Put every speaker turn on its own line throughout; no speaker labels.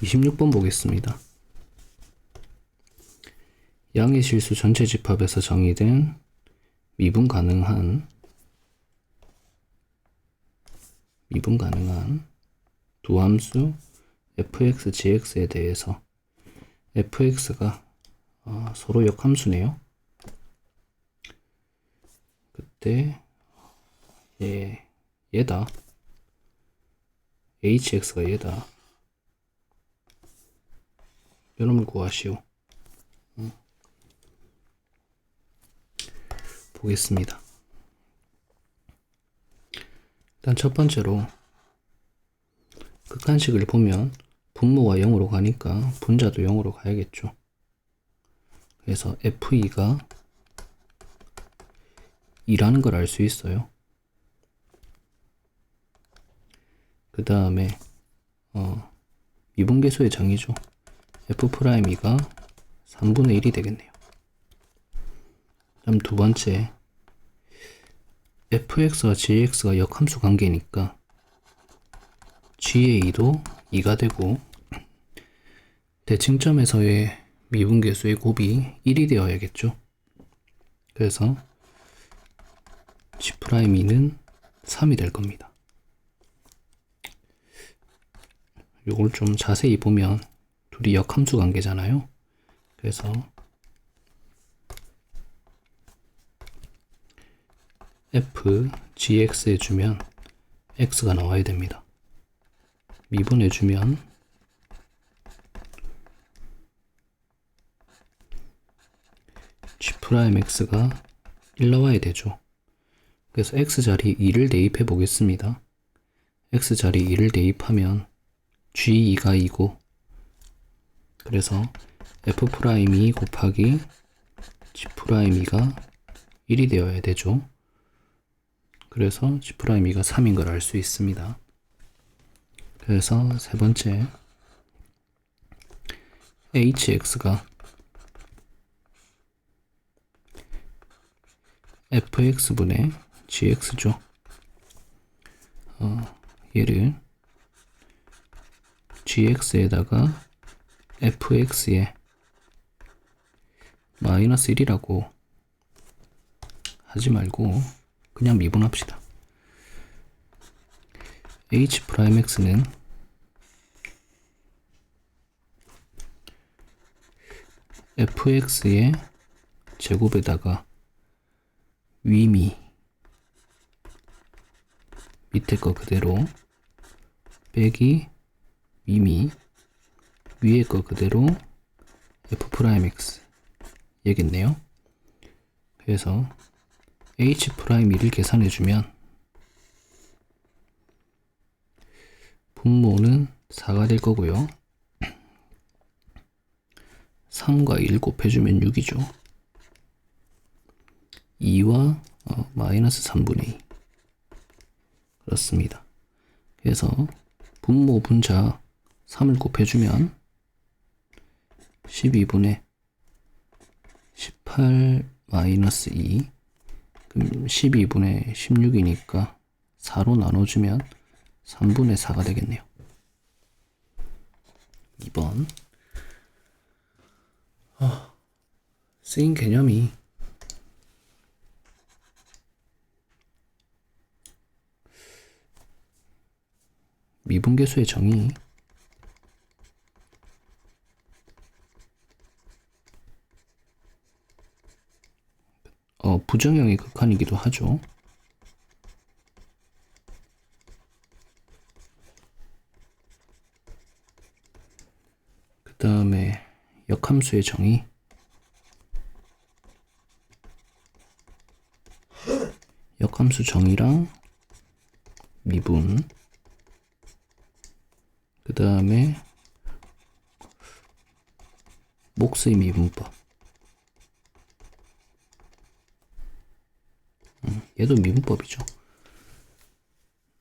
26번 보겠습니다. 양의 실수 전체 집합에서 정의된 미분 가능한 미분 가능한 두 함수 fx, gx에 대해서 fx가 어, 서로 역함수네요. 그때 얘 얘다 hx가 얘다 요놈을 구하시오. 음. 보겠습니다. 일단 첫 번째로 극한식을 보면 분모가 0으로 가니까 분자도 0으로 가야겠죠. 그래서 F2가 2라는 걸 알 수 있어요. 그 다음에 어, 미분계수의 정의죠. F'2가 3분의 1이 되겠네요. 그럼 두 번째 fx와 gx가 역함수 관계니까 g의 2도 2가 되고 대칭점에서의 미분계수의 곱이 1이 되어야겠죠. 그래서 g'2는 3이 될 겁니다. 요걸 좀 자세히 보면 둘이 역함수 관계잖아요. 그래서 f gx 해주면 x가 나와야 됩니다. 미분해주면 g'x가 1 나와야 되죠. 그래서 x자리 2를 대입해 보겠습니다. x자리 2를 대입하면 g2가 2고 그래서 f'2 곱하기 g'2가 1이 되어야 되죠. 그래서 G'2가 3인 걸 알 수 있습니다. 그래서 세 번째 HX가 fx분의 gx죠. 어, 얘를 gx에다가 fx에 마이너스 1이라고 하지 말고 그냥 미분합시다. h'x는 fx의 제곱에다가 위미 밑에 거 그대로 빼기 위미 위에 거 그대로 f'x 얘겠네요. 그래서 h'2를 계산해주면 분모는 4가 될 거고요. 3과 1 곱해주면 6이죠. 2와 어, 마이너스 3분의 2 그렇습니다. 그래서 분모 분자 3을 곱해주면 12분의 18 마이너스 2 그럼 12분의 16이니까 4로 나눠주면 3분의 4가 되겠네요. 2번 아, 쓰인 개념이 미분계수의 정의 어, 부정형의 극한이기도 하죠. 그 다음에 역함수의 정의. 역함수 정의랑 미분. 그 다음에 목수의 미분법 얘도 미분법이죠.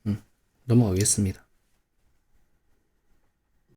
음, 넘어가겠습니다